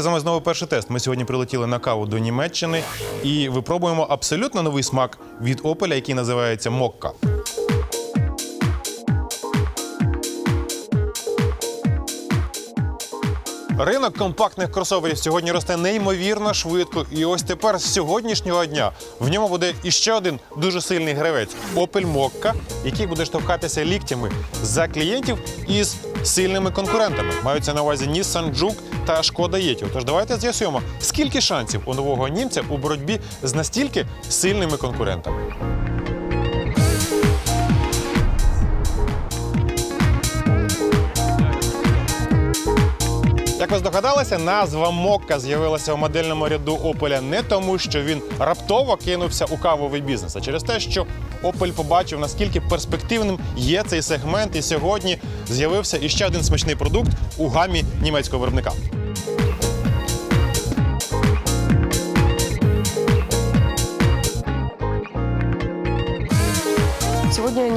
Привіт, з вами знову перший тест. Ми сьогодні прилетіли на каву до Німеччини і випробуємо абсолютно новий смак від Опеля, який називається Мокка. Ринок компактних кросоверів сьогодні росте неймовірно швидко. І ось тепер з сьогоднішнього дня в ньому буде іще один дуже сильний гравець Opel Mokka, який буде штовхатися ліктями за клієнтів із сильними конкурентами. Маються на увазі Nissan Juke та Шкода Yeti. Тож давайте з'ясуємо, скільки шансів у нового німця у боротьбі з настільки сильними конкурентами. Як ви здогадалися, назва Мокка з'явилася у модельному ряду Опеля не тому, що він раптово кинувся у кавовий бізнес, а через те, що Опель побачив, наскільки перспективним є цей сегмент, і сьогодні з'явився іще один смачний продукт у гамі німецького виробника.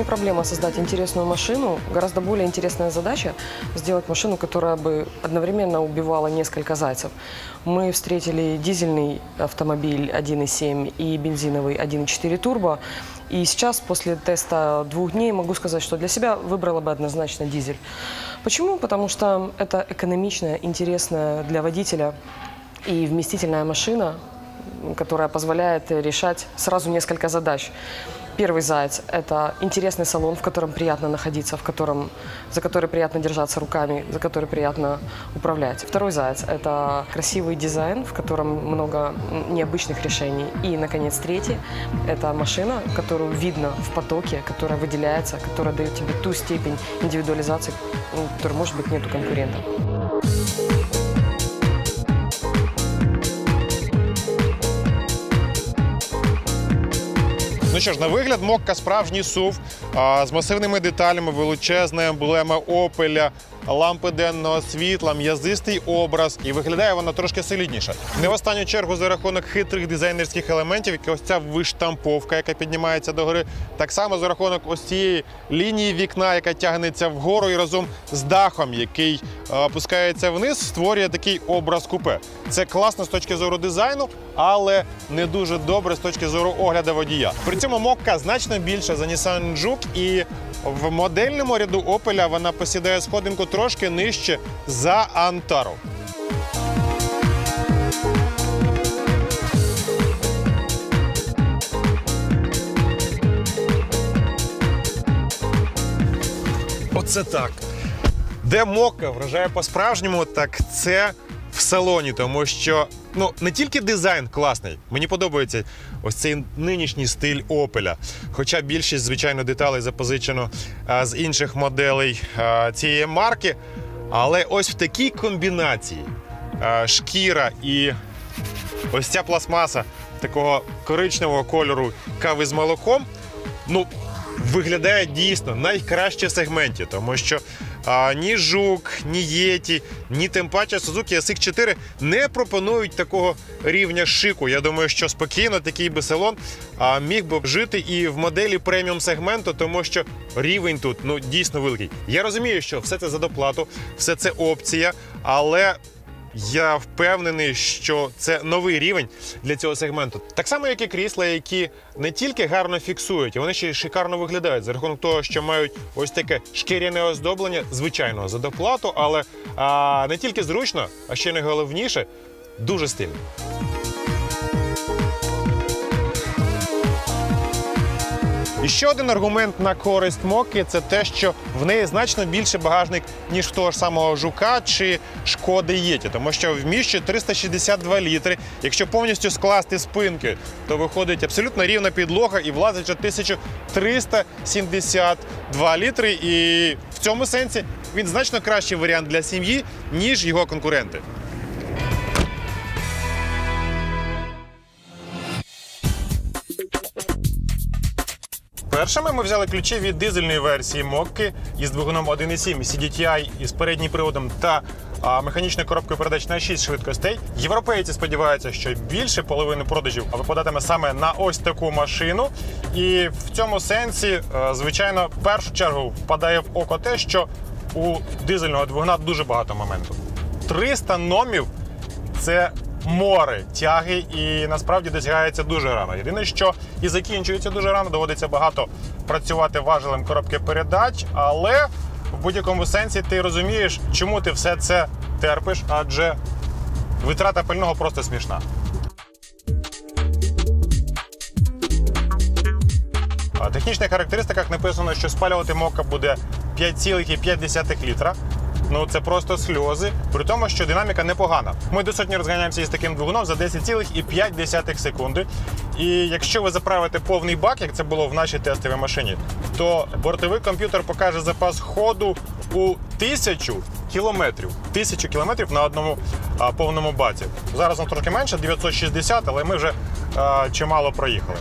Не проблема создать интересную машину. Гораздо более интересная задача сделать машину, которая бы одновременно убивала несколько зайцев. Мы встретили дизельный автомобиль 1.7 и бензиновый 1.4 турбо. И сейчас, после теста двух дней, могу сказать, что для себя выбрала бы однозначно дизель. Почему? Потому что это экономичная, интересная для водителя и вместительная машина, которая позволяет решать сразу несколько задач. Первый заяц – это интересный салон, в котором приятно находиться, в котором, за который приятно держаться руками, за который приятно управлять. Второй заяц – это красивый дизайн, в котором много необычных решений. И, наконец, третий – это машина, которую видно в потоке, которая выделяется, которая дает тебе ту степень индивидуализации, которой, может быть, нет у конкурентов. Ну що ж, на вигляд, мокка справжній сув з масивними деталями, величезна емблема Опеля, лампи денного світла, м'язистий образ. І виглядає вона трошки солідніше. Не в останню чергу за рахунок хитрих дизайнерських елементів, як ось ця виштамповка, яка піднімається догори. Так само за рахунок ось цієї лінії вікна, яка тягнеться вгору і разом з дахом, який а, опускається вниз, створює такий образ купе. Це класно з точки зору дизайну, але не дуже добре з точки зору огляду водія. При цьому мокка значно більша за Nissan Juke і в модельному ряду Opel вона посідає сходинку трошки нижче за Антару. Оце так. Де Мокка вражає по-справжньому, так це в салоні, тому що ну не тільки дизайн класний, мені подобається ось цей нинішній стиль Опеля. Хоча більшість, звичайно, деталей запозичено а, з інших моделей а, цієї марки. Але ось в такій комбінації а, шкіра і ось ця пластмаса такого коричневого кольору кави з молоком. Ну, виглядає дійсно найкраще в сегменті, тому що ні Жук, ні Єті, ні тим паче Suzuki SX4 не пропонують такого рівня шику. Я думаю, що спокійно такий би салон а, міг би жити і в моделі преміум сегменту, тому що рівень тут ну дійсно великий. Я розумію, що все це за доплату, все це опція, але. Я впевнений, що це новий рівень для цього сегменту. Так само, як і крісла, які не тільки гарно фіксують, вони ще й шикарно виглядають за рахунок того, що мають ось таке шкіряне оздоблення, звичайно, за доплату, але а, не тільки зручно, а ще найголовніше дуже стильно. І ще один аргумент на користь Моки це те, що в неї значно більше багажник, ніж в того ж самого жука чи шкоди Єті, тому що вміщує 362 літри. Якщо повністю скласти спинки, то виходить абсолютно рівна підлога і влазить вже 1372 літри. І в цьому сенсі він значно кращий варіант для сім'ї, ніж його конкуренти. Першими ми взяли ключі від дизельної версії Мокки із двигуном 1.7 CDTI із переднім приводом та механічною коробкою передач на 6 швидкостей. Європейці сподіваються, що більше половини продажів випадатиме саме на ось таку машину. І в цьому сенсі, е, звичайно, в першу чергу впадає в око те, що у дизельного двигуна дуже багато моменту. 300 номів це море тяги, і насправді досягається дуже рано. Єдине, що і закінчується дуже рано, доводиться багато працювати важелем коробки передач, але в будь-якому сенсі ти розумієш, чому ти все це терпиш, адже витрата пального просто смішна. В технічних характеристиках написано, що спалювати мока буде 5,5 літра. Ну це просто сльози. При тому, що динаміка непогана. Ми до сотні розганяємося із таким двигуном за 10,5 секунди. І якщо ви заправите повний бак, як це було в нашій тестовій машині, то бортовий комп'ютер покаже запас ходу у тисячу кілометрів. Тисячу кілометрів на одному а, повному баці. Зараз він трошки менше, 960, але ми вже а, чимало проїхали.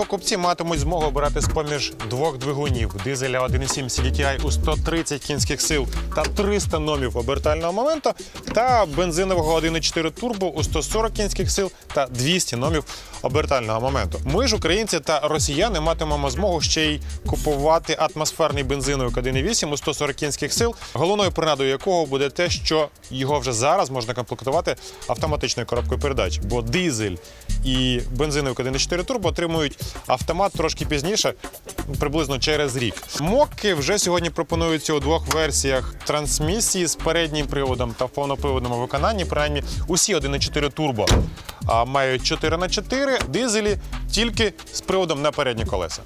Покупці матимуть змогу обирати з-поміж двох двигунів дизеля 1.7 CDTI у 130 кінських сил та 300 номів обертального моменту, та бензинового 1.4 турбо у 140 кінських сил та 200 номів обертального моменту. Ми ж, українці та росіяни, матимемо змогу ще й купувати атмосферний бензиновик 1.8 у 140 кінських сил, головною принадою якого буде те, що його вже зараз можна комплектувати автоматичною коробкою передач, бо дизель і бензиновик 1.4 турбо отримують автомат трошки пізніше, приблизно через рік. Моки вже сьогодні пропонуються у двох версіях трансмісії з переднім приводом та в повноприводному виконанні. Принаймні усі 1.4 турбо мають 4х4 дизелі тільки з приводом на передні колеса.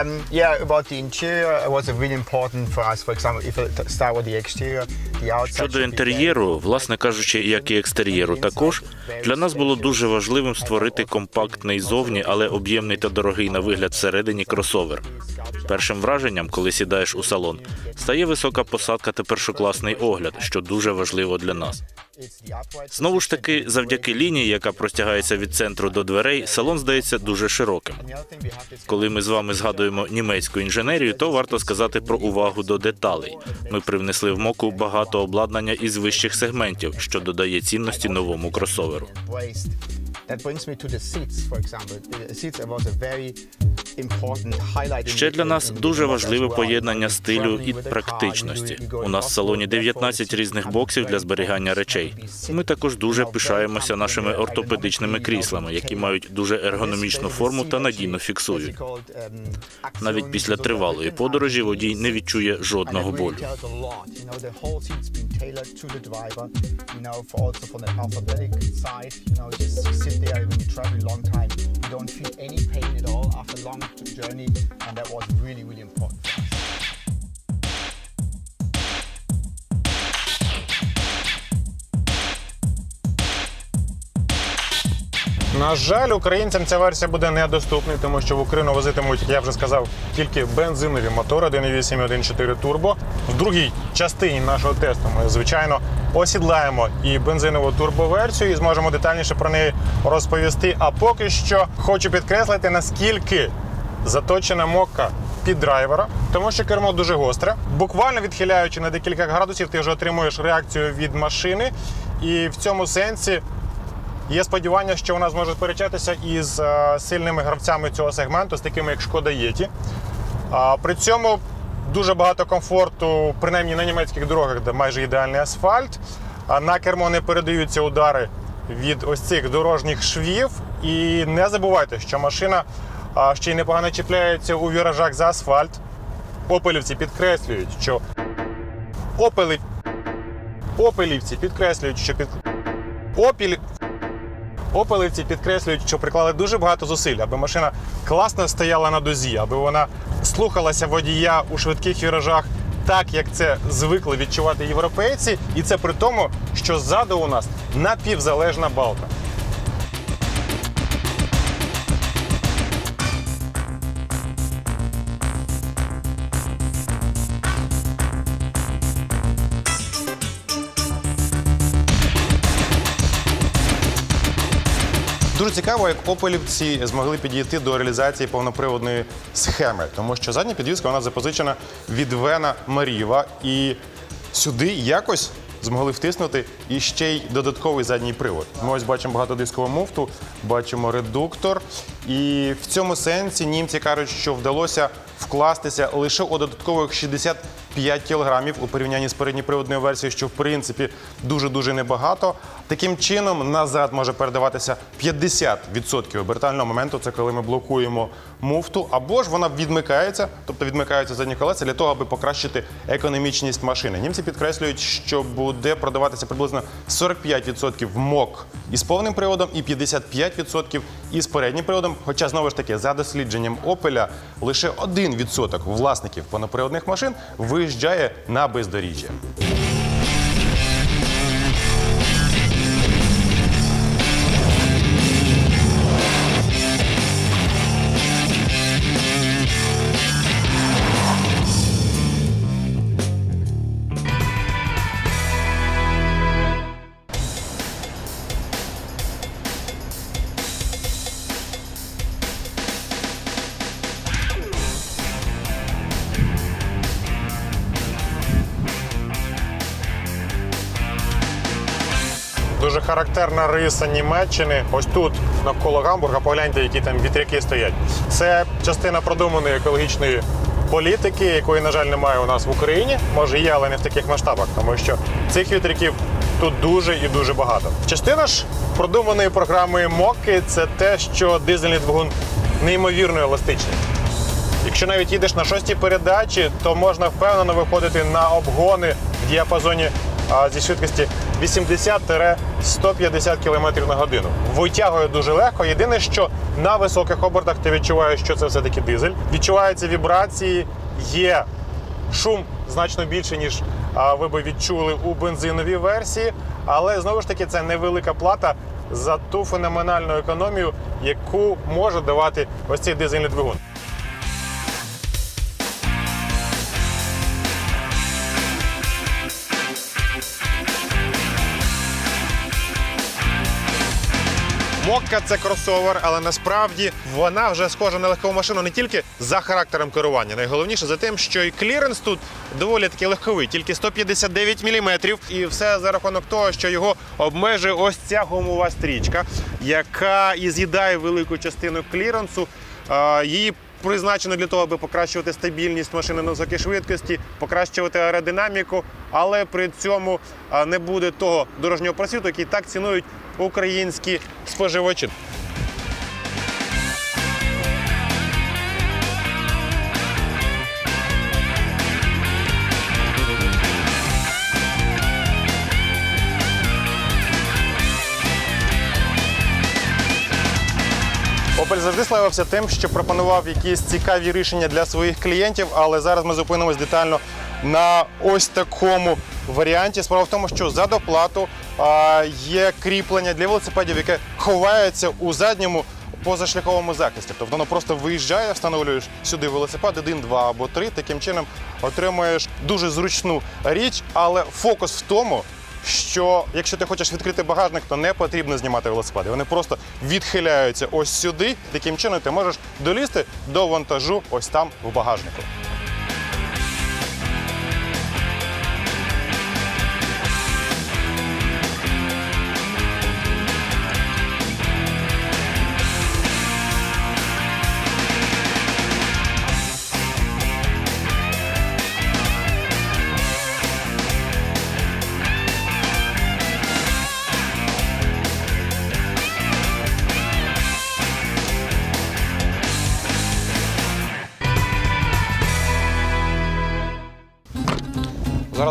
Um, yeah, about the interior, it was really important for us. For example, if I start with the exterior. Щодо інтер'єру, власне кажучи, як і екстер'єру, також для нас було дуже важливим створити компактний зовні, але об'ємний та дорогий на вигляд всередині кросовер. Першим враженням, коли сідаєш у салон, стає висока посадка та першокласний огляд, що дуже важливо для нас. Знову ж таки, завдяки лінії, яка простягається від центру до дверей, салон здається дуже широким. Коли ми з вами згадуємо німецьку інженерію, то варто сказати про увагу до деталей. Ми привнесли в моку багато обладнання із вищих сегментів, що додає цінності новому кросоверу. Embraced. That brings me to the seats, for example. The seats was a very important highlight. in Ще для нас дуже важливе поєднання стилю і практичності. У нас в салоні in 19 різних боксів для зберігання речей. Ми також дуже пишаємося нашими ортопедичними кріслами, які мають дуже ергономічну форму та надійно фіксують. Навіть після тривалої подорожі водій не відчує жодного болю. I've when you a long time, you don't feel any pain at all after a long journey, and that was really, really important. На жаль, українцям ця версія буде недоступною, тому що в Україну возитимуть, як я вже сказав, тільки бензинові мотори 1.8 і 1.4 турбо. В другій частині нашого тесту ми, звичайно, осідлаємо і бензинову турбоверсію і зможемо детальніше про неї розповісти. А поки що хочу підкреслити, наскільки заточена мокка під драйвера, тому що кермо дуже гостре. Буквально відхиляючи на декілька градусів, ти вже отримуєш реакцію від машини. І в цьому сенсі Є сподівання, що вона зможе сперечатися із е, сильними гравцями цього сегменту, з такими як Шкода Єті. При цьому дуже багато комфорту, принаймні на німецьких дорогах, де майже ідеальний асфальт. На кермо не передаються удари від ось цих дорожніх швів. І не забувайте, що машина ще й непогано чіпляється у віражах за асфальт. Опелівці підкреслюють, що опели... опелівці підкреслюють, що під... опіль... Опелівці підкреслюють, що приклали дуже багато зусиль, аби машина класно стояла на дозі, аби вона слухалася водія у швидких віражах так, як це звикли відчувати європейці, і це при тому, що ззаду у нас напівзалежна балка. Дуже цікаво, як опелівці змогли підійти до реалізації повноприводної схеми, тому що задня підвізка вона запозичена від Вена Маріва. І сюди якось змогли втиснути і ще й додатковий задній привод. Ми ось бачимо багатодискову муфту, бачимо редуктор. І в цьому сенсі німці кажуть, що вдалося вкластися лише у додаткових 65 кілограмів у порівнянні з передньоприводною версією, що в принципі дуже-дуже небагато. Таким чином назад може передаватися 50% обертального моменту. Це коли ми блокуємо муфту, або ж вона відмикається, тобто відмикаються задні колеса для того, аби покращити економічність машини. Німці підкреслюють, що буде продаватися приблизно 45% мок із повним приводом і 55% із переднім приводом. Хоча знову ж таки, за дослідженням Опеля, лише 1% власників повноприводних машин виїжджає на бездоріжжя. Характерна риса Німеччини. Ось тут навколо Гамбурга, погляньте, які там вітряки стоять. Це частина продуманої екологічної політики, якої, на жаль, немає у нас в Україні. Може є, але не в таких масштабах, тому що цих вітряків тут дуже і дуже багато. Частина ж продуманої програми МОКи це те, що дизельний двигун неймовірно еластичний. Якщо навіть їдеш на шостій передачі, то можна впевнено виходити на обгони в діапазоні зі швидкості 80-150 км на годину. Витягує дуже легко. Єдине, що на високих обертах ти відчуваєш, що це все-таки дизель. Відчуваються вібрації, є шум значно більше, ніж ви би відчули у бензиновій версії. Але знову ж таки, це невелика плата за ту феноменальну економію, яку може давати ось цей дизельний двигун. Мокка це кросовер, але насправді вона вже схожа на легкову машину не тільки за характером керування, найголовніше за тим, що і кліренс тут доволі таки легковий, тільки 159 мм. І все за рахунок того, що його обмежує ось ця гумова стрічка, яка і з'їдає велику частину кліренсу. Її призначено для того, аби покращувати стабільність машини на високій швидкості, покращувати аеродинаміку, але при цьому не буде того дорожнього просвіту, який так цінують українські споживачі. Opel завжди славився тим, що пропонував якісь цікаві рішення для своїх клієнтів, але зараз ми зупинимось детально на ось такому варіанті. Справа в тому, що за доплату є кріплення для велосипедів, яке ховається у задньому позашляховому захисті. Тобто воно просто виїжджає, встановлюєш сюди велосипед, один, два або три. Таким чином отримуєш дуже зручну річ, але фокус в тому, що якщо ти хочеш відкрити багажник, то не потрібно знімати велосипеди. Вони просто відхиляються ось сюди. Таким чином ти можеш долізти до вантажу ось там в багажнику.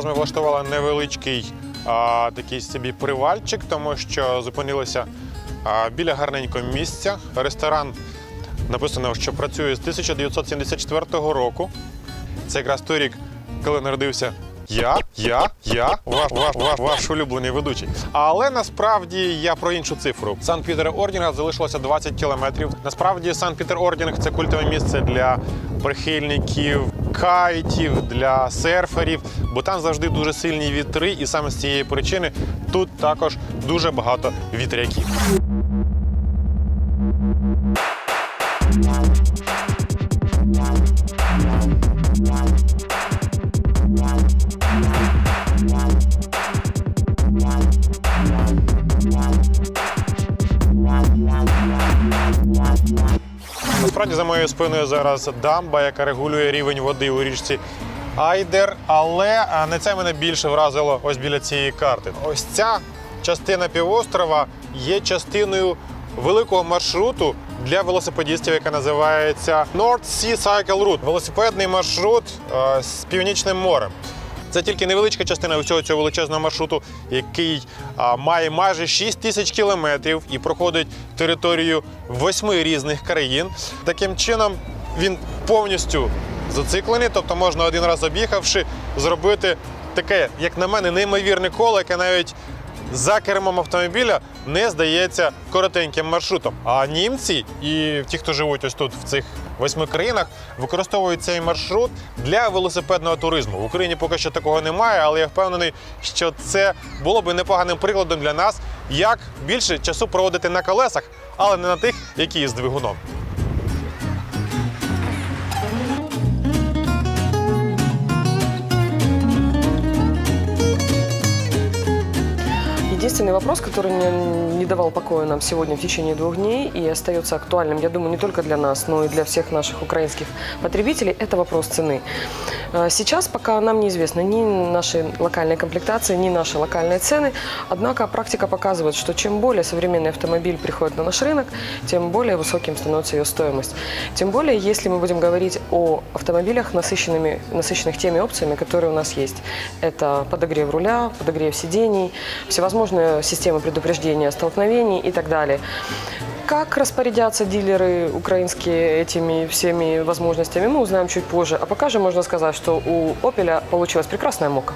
Зараз ми влаштували невеличкий а, такий собі привальчик, тому що зупинилися а, біля гарненького місця. Ресторан написано, що працює з 1974 року. Це якраз той рік, коли народився я, я, я, ваш, ваш, ваш, ваш улюблений ведучий. Але насправді я про іншу цифру. Сан Пітер Ордінга залишилося 20 кілометрів. Насправді Сан Пітер Ордінг це культове місце для прихильників кайтів, для серферів, бо там завжди дуже сильні вітри, і саме з цієї причини тут також дуже багато вітряків. Моєю спиною зараз дамба, яка регулює рівень води у річці Айдер. Але а, не це мене більше вразило ось біля цієї карти. Ось ця частина півострова є частиною великого маршруту для велосипедістів, яка називається North Sea Cycle Route. Велосипедний маршрут е, з північним морем. Це тільки невеличка частина усього цього величезного маршруту, який а, має майже 6 тисяч кілометрів і проходить територію восьми різних країн. Таким чином він повністю зациклений, тобто можна один раз об'їхавши, зробити таке, як на мене, неймовірне коло, яке навіть за кермом автомобіля не здається коротеньким маршрутом. А німці і ті, хто живуть ось тут в цих восьми країнах, використовують цей маршрут для велосипедного туризму. В Україні поки що такого немає, але я впевнений, що це було би непоганим прикладом для нас, як більше часу проводити на колесах, але не на тих, які з двигуном. Единственный вопрос, который не, не давал покоя нам сегодня в течение двух дней и остается актуальным, я думаю, не только для нас, но и для всех наших украинских потребителей, это вопрос цены. Э, Сейчас пока нам неизвестно ни наши локальные комплектации, ни наши локальные цены, однако практика показывает, что чем более современный автомобиль приходит на наш рынок, тем более высоким становится ее стоимость. Тем более, если мы будем говорить о автомобилях, насыщенными, насыщенных теми опциями, которые у нас есть. Это подогрев руля, подогрев сидений, всевозможные системы предупреждения столкновений и так далее. Как распорядятся дилеры украинские этими всеми возможностями, мы узнаем чуть позже. А пока же можно сказать, что у Opel получилась прекрасная мока.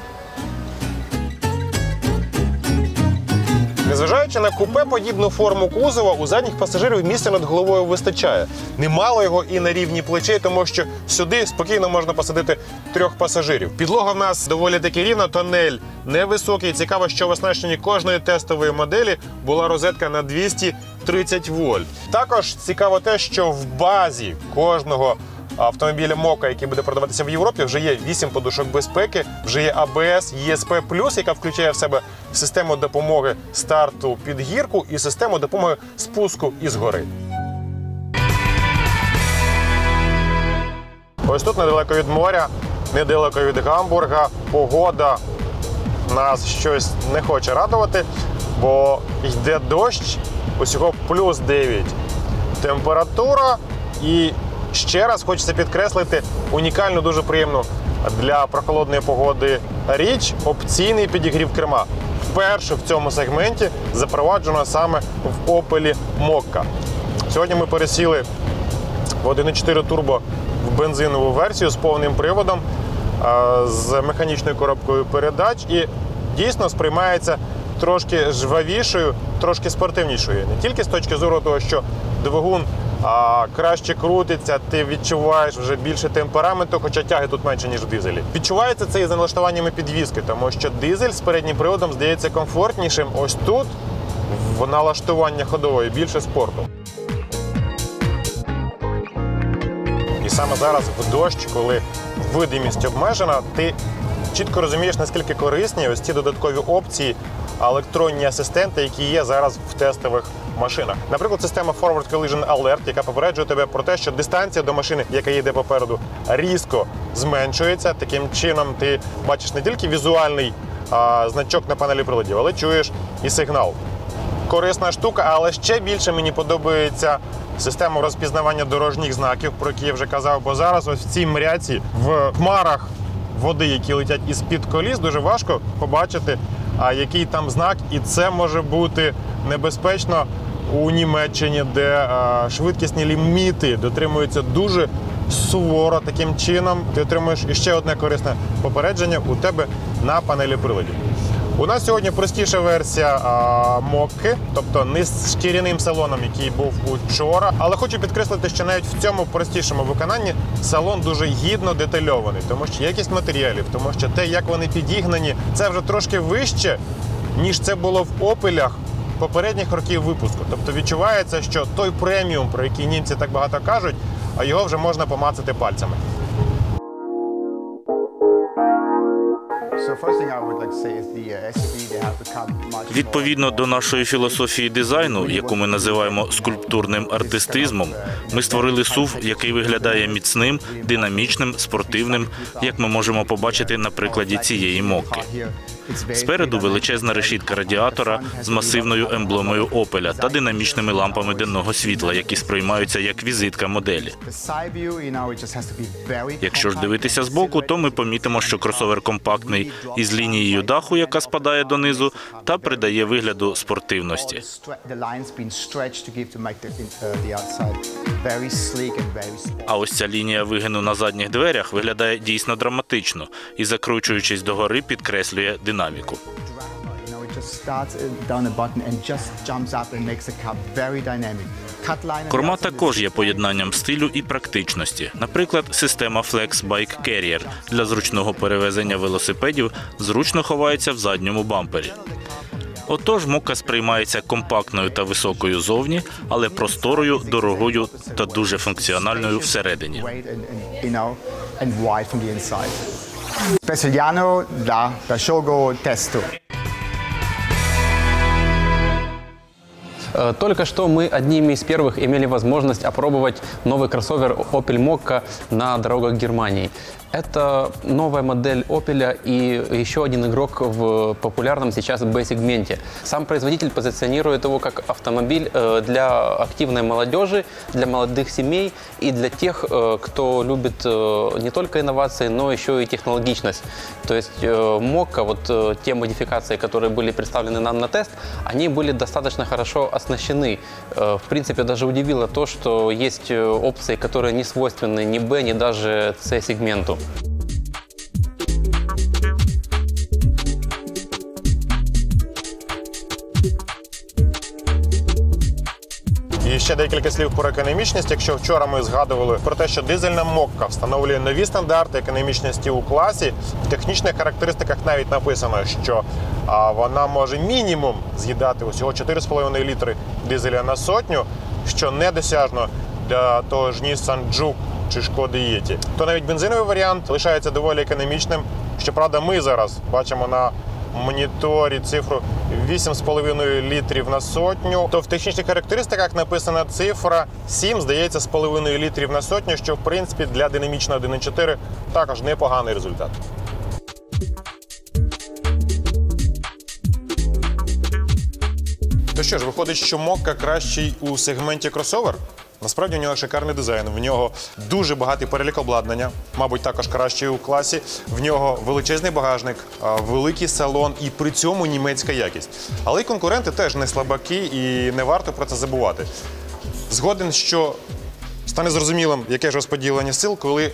Незважаючи на купе подібну форму кузова, у задніх пасажирів місця над головою вистачає. Немало його і на рівні плечей, тому що сюди спокійно можна посадити трьох пасажирів. Підлога в нас доволі таки рівна, тонель невисокий. Цікаво, що в оснащенні кожної тестової моделі була розетка на 230 вольт. Також цікаво те, що в базі кожного автомобіля Мока, який буде продаватися в Європі, вже є 8 подушок безпеки, вже є ABS, ESP+, яка включає в себе систему допомоги старту під гірку і систему допомоги спуску із гори. Ось тут недалеко від моря, недалеко від Гамбурга, погода нас щось не хоче радувати, бо йде дощ, усього плюс 9 температура. І ще раз хочеться підкреслити унікальну, дуже приємну для прохолодної погоди річ опційний підігрів керма. Вперше в цьому сегменті запроваджено саме в Opel Mokka. Сьогодні ми пересіли в 1.4 турбо в бензинову версію з повним приводом, з механічною коробкою передач і дійсно сприймається трошки жвавішою, трошки спортивнішою. Не тільки з точки зору того, що двигун а, краще крутиться, ти відчуваєш вже більше темпераменту, хоча тяги тут менше, ніж в дизелі. Відчувається це і за налаштуваннями підвіски, тому що дизель з переднім приводом здається комфортнішим. Ось тут в налаштування ходової більше спорту. І саме зараз в дощ, коли видимість обмежена, ти чітко розумієш, наскільки корисні ось ці додаткові опції, електронні асистенти, які є зараз в тестових машинах. Наприклад, система Forward Collision Alert, яка попереджує тебе про те, що дистанція до машини, яка їде попереду, різко зменшується. Таким чином, ти бачиш не тільки візуальний а, значок на панелі приладів, але чуєш і сигнал корисна штука, але ще більше мені подобається система розпізнавання дорожніх знаків, про які я вже казав. Бо зараз ось в цій мряці в хмарах води, які летять із-під коліс, дуже важко побачити, а який там знак, і це може бути небезпечно у Німеччині, де швидкісні ліміти дотримуються дуже суворо. Таким чином ти отримуєш іще одне корисне попередження у тебе на панелі приладів. У нас сьогодні простіша версія а, Мокки, тобто не з шкіряним салоном, який був учора. Але хочу підкреслити, що навіть в цьому простішому виконанні салон дуже гідно детальований, тому що якість матеріалів, тому що те, як вони підігнані, це вже трошки вище, ніж це було в опелях попередніх років випуску. Тобто відчувається, що той преміум, про який німці так багато кажуть, а його вже можна помацати пальцями. Відповідно до нашої філософії дизайну, яку ми називаємо скульптурним артистизмом, ми створили сув, який виглядає міцним, динамічним, спортивним, як ми можемо побачити на прикладі цієї мокки. Спереду величезна решітка радіатора з масивною емблемою Опеля та динамічними лампами денного світла, які сприймаються як візитка моделі. Якщо ж дивитися збоку, то ми помітимо, що кросовер компактний із лінією даху, яка спадає донизу, та придає вигляду спортивності. А ось ця лінія вигину на задніх дверях виглядає дійсно драматично і, закручуючись догори, підкреслює динаміку. Корма також є поєднанням стилю і практичності. Наприклад, система Flex Bike Carrier для зручного перевезення велосипедів зручно ховається в задньому бампері. Отож, мока сприймається компактною та високою зовні, але просторою, дорогою та дуже функціональною всередині. Specialiano da Peugeot Testo. Только что мы одними из первых имели возможность опробовать новый кроссовер Opel Mokka на дорогах Германии. Это новая модель Opel и еще один игрок в популярном сейчас B-сегменте. Сам производитель позиционирует его как автомобиль э, для активной молодежи, для молодых семей и для тех, э, кто любит э, не только инновации, но еще и технологичность. То есть э, Mokka, вот те модификации, которые были представлены нам на тест, они были достаточно хорошо оснащены. В принципе, даже удивило то, что есть опции, которые не свойственны ни B, ни даже C-сегменту. І ще декілька слів про економічність. Якщо вчора ми згадували про те, що дизельна мокка встановлює нові стандарти економічності у класі, в технічних характеристиках навіть написано, що вона може мінімум з'їдати усього 4,5 літри дизеля на сотню, що недосяжно для того ж Nissan Juke чи Шкоди Єті. То навіть бензиновий варіант лишається доволі економічним. Щоправда, ми зараз бачимо на моніторі цифру 8,5 літрів на сотню. То в технічних характеристиках написана цифра 7, здається, з половиною літрів на сотню, що в принципі для динамічного 1.4 також непоганий результат. То що ж, виходить, що Мокка кращий у сегменті кросовер? Насправді у нього шикарний дизайн, в нього дуже багатий перелік обладнання, мабуть, також кращий у класі. В нього величезний багажник, великий салон і при цьому німецька якість. Але й конкуренти теж не слабаки і не варто про це забувати. Згоден, що стане зрозумілим, яке ж розподілення сил, коли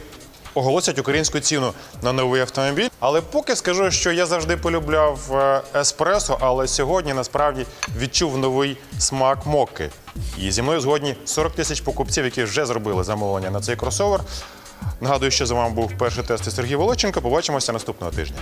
оголосять українську ціну на новий автомобіль. Але поки скажу, що я завжди полюбляв е, еспресо, але сьогодні насправді відчув новий смак мокки. І зі мною згодні 40 тисяч покупців, які вже зробили замовлення на цей кросовер. Нагадую, що з вами був перший тест і Сергій Волоченко. Побачимося наступного тижня.